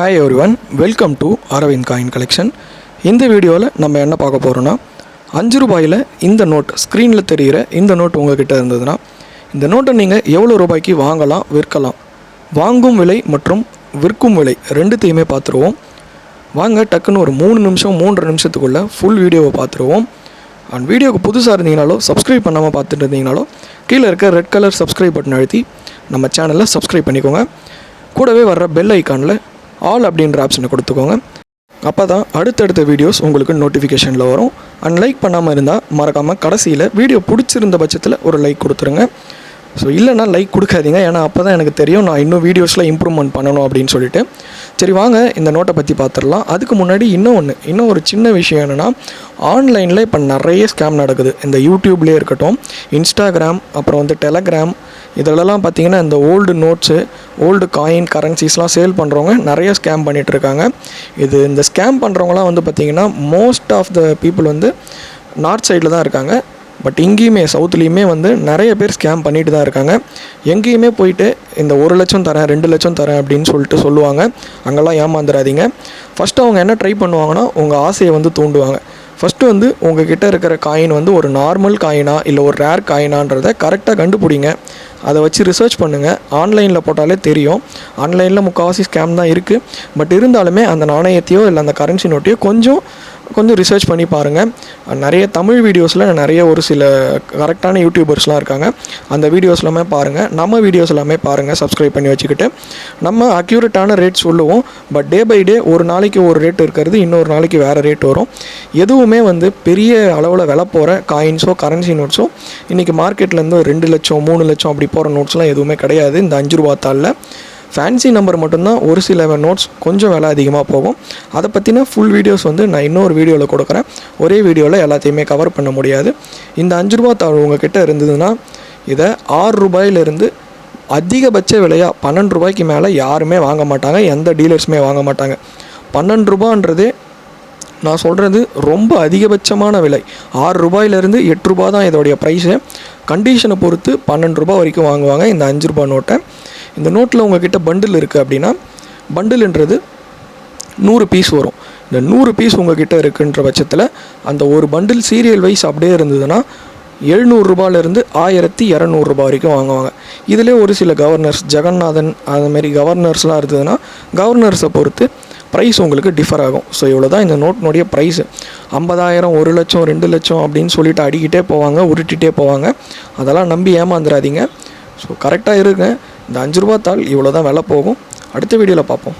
Hi everyone welcome to Aravind coin collection இந்த வீடியோவில் நம்ம என்ன பார்க்க போகிறோன்னா அஞ்சு ரூபாயில் இந்த நோட் ஸ்க்ரீனில் தெரிகிற இந்த நோட் உங்கள்கிட்ட இருந்ததுன்னா இந்த நோட்டை நீங்கள் எவ்வளோ ரூபாய்க்கு வாங்கலாம் விற்கலாம்? வாங்கும் விலை மற்றும் விற்கும் விலை ரெண்டுத்தையுமே பார்த்துருவோம். வாங்க டக்குன்னு ஒரு மூணு நிமிஷம் மூன்றரை நிமிஷத்துக்குள்ளே ஃபுல் வீடியோவை பார்த்துருவோம். அண்ட் வீடியோக்கு புதுசாக இருந்தீங்கனாலோ சப்ஸ்கிரைப் பண்ணாமல் பார்த்துட்டு இருந்தீங்கனாலோ கீழே இருக்க ரெட் கலர் சப்ஸ்கிரைப் பட்டன் அழுத்தி நம்ம சேனலை சப்ஸ்கிரைப் பண்ணிக்கோங்க. கூடவே வர்ற பெல் ஐக்கானில் ஆல் அப்படின்ற ஆப்ஷனை கொடுத்துக்கோங்க. அப்போ தான் அடுத்தடுத்த வீடியோஸ் உங்களுக்கு நோட்டிஃபிகேஷனில் வரும். அண்ட் லைக் பண்ணாமல் இருந்தால் மறக்காமல் கடைசியில் வீடியோ பிடிச்சிருந்த பட்சத்தில் ஒரு லைக் கொடுத்துருங்க. ஸோ இல்லைன்னா லைக் கொடுக்காதீங்க. ஏன்னா அப்போ தான் எனக்கு தெரியும் நான் இன்னும் வீடியோஸில் இம்ப்ரூவ்மெண்ட் பண்ணணும் அப்படின்னு சொல்லிட்டு. சரி வாங்க இந்த நோட்டை பற்றி பார்த்துடலாம் அதுக்கு முன்னாடி இன்னும் ஒன்று இன்னும் ஒரு சின்ன விஷயம் என்னென்னா ஆன்லைனில் இப்போ நிறைய ஸ்கேம் நடக்குது. இந்த யூடியூப்லேயே இருக்கட்டும் இன்ஸ்டாகிராம் அப்புறம் வந்து டெலகிராம் இதிலலாம் பார்த்தீங்கன்னா இந்த ஓல்டு நோட்ஸு ஓல்டு காயின் கரன்சிஸ்லாம் சேல் பண்ணுறவங்க நிறைய ஸ்கேம் பண்ணிகிட்டு இருக்காங்க. இது இந்த ஸ்கேம் பண்ணுறவங்களாம் வந்து பார்த்திங்கன்னா மோஸ்ட் ஆஃப் த பீப்புள் வந்து நார்த் சைடில் தான் இருக்காங்க. பட் இங்கேயுமே சவுத்துலேயுமே வந்து நிறைய பேர் ஸ்கேம் பண்ணிட்டு தான் இருக்காங்க. எங்கேயுமே போயிட்டு இந்த ஒரு லட்சம் தரேன் ரெண்டு லட்சம் தரேன் அப்படின்னு சொல்லிட்டு சொல்லுவாங்க. அங்கெல்லாம் ஏமாந்துடாதீங்க. ஃபஸ்ட்டு அவங்க என்ன ட்ரை பண்ணுவாங்கன்னா உங்கள் ஆசையை வந்து தூண்டுவாங்க. ஃபஸ்ட்டு வந்து உங்ககிட்ட இருக்கிற காயின் வந்து ஒரு நார்மல் காயினா இல்லை ஒரு ரேர் காயினான்றதை கரெக்டாக கண்டுபிடிங்க. அதை வச்சு ரிசர்ச் பண்ணுங்கள் ஆன்லைனில் போட்டாலே தெரியும். ஆன்லைனில் முக்கால்வாசி ஸ்கேம் தான் இருக்குது பட் இருந்தாலுமே அந்த நாணயத்தையோ இல்லை அந்த கரன்சி நோட்டையோ கொஞ்சம் கொஞ்சம் ரிசர்ச் பண்ணி பாருங்கள் நிறைய தமிழ் வீடியோஸில் நிறைய ஒரு சில கரெக்டான யூடியூபர்ஸ்லாம் இருக்காங்க. அந்த வீடியோஸ் எல்லாமே பாருங்கள் நம்ம வீடியோஸ் எல்லாமே பாருங்கள் சப்ஸ்கிரைப் பண்ணி வச்சுக்கிட்டு. நம்ம அக்யூரேட்டான ரேட் சொல்லுவோம். பட் டே பை டே ஒரு நாளைக்கு ஒரு ரேட் இருக்கிறது. இன்னொரு நாளைக்கு வேறு ரேட் வரும். எதுவுமே வந்து பெரிய அளவில் விலை போகிற காயின்ஸோ கரன்சி நோட்ஸோ இன்றைக்கி மார்க்கெட்லேருந்து ரெண்டு லட்சம் மூணு லட்சம் அப்படி போகிற நோட்ஸ்லாம் எதுவுமே கிடையாது. இந்த அஞ்சு ரூபா தாளில். ஃபேன்சி நம்பர் மட்டும்தான் ஒரு சில நோட்ஸ் கொஞ்சம் விலை அதிகமாக போகும். அதை பற்றின ஃபுல் வீடியோஸ் வந்து நான் இன்னொரு வீடியோவில் கொடுக்குறேன். ஒரே வீடியோவில் எல்லாத்தையுமே கவர் பண்ண முடியாது. இந்த அஞ்சு ரூபா தாள் உங்ககிட்ட இருந்ததுன்னா இதை ஆறு ரூபாயிலிருந்து அதிகபட்ச விலையாக பன்னெண்டு ரூபாய்க்கு மேலே யாருமே வாங்க மாட்டாங்க. எந்த டீலர்ஸுமே வாங்க மாட்டாங்க. பன்னெண்டு ரூபான்றதே நான் சொல்கிறது ரொம்ப அதிகபட்சமான விலை. ஆறு ரூபாயிலேருந்து எட்டு ரூபா தான் இதோடைய ப்ரைஸு கண்டிஷனை பொறுத்து பன்னெண்டு ரூபா வரைக்கும் வாங்குவாங்க இந்த அஞ்சு ரூபா நோட்டை இந்த நோட்டில் உங்ககிட்ட பண்டில் இருக்குது அப்படின்னா பண்டில்ன்றது நூறு பீஸ் வரும். இந்த நூறு பீஸ் உங்ககிட்ட இருக்குன்ற பட்சத்தில் அந்த ஒரு பண்டில் சீரியல் வைஸ் அப்படியே இருந்ததுன்னா எழுநூறுரூபாலேருந்து ஆயிரத்தி இரநூறுபா வரைக்கும் வாங்குவாங்க. இதிலே ஒரு சில கவர்னர்ஸ் ஜெகநாதன் அதுமாரி கவர்னர்ஸ்லாம் இருந்ததுன்னா கவர்னர்ஸை பொறுத்து ப்ரைஸ் உங்களுக்கு டிஃபர் ஆகும். ஸோ இவ்வளோ தான் இந்த நோட்டினுடைய ப்ரைஸு ஐம்பதாயிரம் ஒரு லட்சம் ரெண்டு லட்சம் அப்படின்னு சொல்லிட்டு அடிக்கிட்டே போவாங்க உருட்டிகிட்டே போவாங்க. அதெல்லாம் நம்பி ஏமாந்துடாதீங்க ஸோ கரெக்டாக இருங்க. இந்த அஞ்சு ரூபா தாள் இவ்வளோ தான் விலை போகும். அடுத்த வீடியோவில் பார்ப்போம்.